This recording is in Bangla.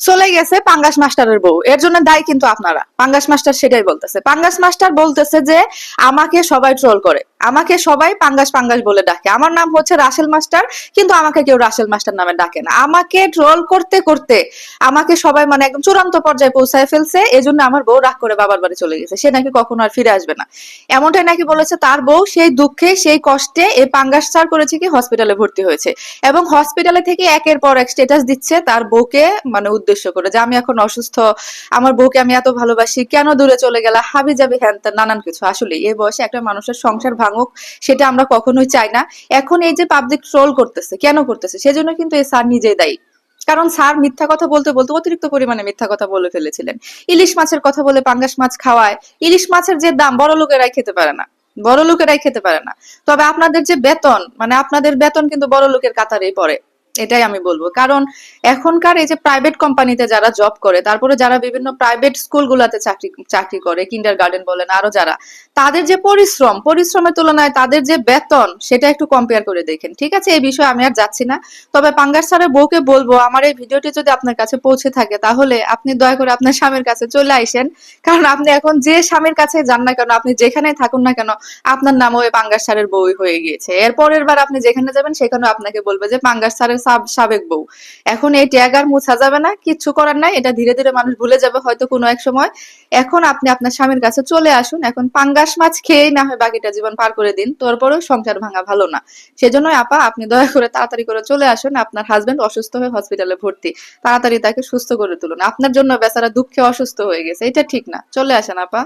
চলে গেছে পাঙ্গাস মাস্টারের বউ। এর জন্য দায় কিন্তু আপনারা। পাঙ্গাস মাস্টার সেটাই বলতেছে। পাঙ্গাস মাস্টার বলতেছে যে, আমাকে সবাই ট্রোল করে। আমাকে সবাই পাঙ্গাস পাঙ্গাস বলে ডাকে। আমার নাম হচ্ছে রাসেল মাস্টার, কিন্তু আমাকে কেউ রাসেল মাস্টার নামে ডাকে না। আমাকে ট্রোল করতে করতে আমাকে সবাই মানে একদম চূড়ান্ত পর্যায়ে পৌঁছায় ফেলছে এই জন্য আমার বউ রাগ করে বাবার বাড়ি চলে গেছে। সে নাকি কখনো আর ফিরে আসবে না। এমনটাই নাকি বলেছে তার বউ, সেই দুঃখে, সেই কষ্টে এই পাঙ্গাস চার করেছে কি হসপিটালে ভর্তি হয়েছে। এবং হসপিটালে থেকে একের পর এক স্টেটাস দিচ্ছে তার বউকে মানে উদ্দেশ্য করে যে, আমি এখন অসুস্থ, আমার বউকে আমি এত ভালোবাসি, কেন দূরে চলে গেলা? হাবি যাবি হ্যান নানান কিছু। আসলে এই বয়সে একটা মানুষের সংসার ভাঙুক, সেটা আমরা কখনোই চাই না। এখন এই যে পাবলিক ট্রোল করতেছে, কেন করতেছে? সেজন্য কিন্তু এই স্যার নিজেই দায়ী। কারণ স্যার মিথ্যা কথা বলতে বলতে অতিরিক্ত পরিমাণে মিথ্যা কথা বলে ফেলেছিলেন। ইলিশ মাছের কথা বলে পাঙ্গাস মাছ খাওয়ায়, ইলিশ মাছের যে দাম বড় লোকেরাই খেতে পারে না। বড় লোকেরাই খেতে পারে না। তবে আপনাদের যে বেতন মানে আপনাদের বেতন কিন্তু বড় লোকের কাতারেই পড়ে। এটাই আমি বলব। কারণ এখনকার এই যে প্রাইভেট কোম্পানিতে যারা জব করে, তারপরে যারা বিভিন্ন প্রাইভেট স্কুলগুলোতে চাকরি চাকরি করে কিন্ডার গার্ডেন বলেন, আরও যারা, তাদের যে পরিশ্রম, পরিশ্রমের তুলনায় তাদের যে বেতন, সেটা একটু কম্পেয়ার করে দেখেন। ঠিক আছে? এই বিষয়ে আমি আর যাচ্ছি না। তবে পাঙ্গার স্যারের বউকে বলব, আমার এই ভিডিওটি যদি আপনার কাছে পৌঁছে থাকে, তাহলে আপনি দয়া করে আপনার স্বামীর কাছে চলে আইসেন কারণ আপনি এখন যে স্বামীর কাছে যান না কেন, আপনি যেখানে থাকুন না কেন, আপনার নাম ওই পাঙ্গাস স্যারের বউই হয়ে গিয়েছে। এর পরের বার আপনি যেখানে যাবেন সেখানে আপনাকে বলবে যে, পাঙ্গাস স্যারের সাবেক বউ। এখন এই ট্যাগ আর মুছা যাবে না, কিচ্ছু করার নাই, এটা ধীরে ধীরে মানুষ ভুলে যাবে হয়তো কোনো এক সময়। এখন আপনি আপনার স্বামীর কাছে চলে আসুন, এখন পাঙ্গাস মাছ খেয়েই না হয় বাকিটা জীবন পার করে দিন, তারপরেও সংসার ভাঙা ভালো না। সেজন্য আপা, আপনি দয়া করে তাড়াতাড়ি করে চলে আসুন, আপনার হাজবেন্ড অসুস্থ হয়ে হসপিটালে ভর্তি। তাড়াতাড়ি তাকে সুস্থ করে তুলুন। আপনার জন্য বেচারা দুঃখে অসুস্থ হয়ে গেছে, এটা ঠিক না। চলে আসেন আপা।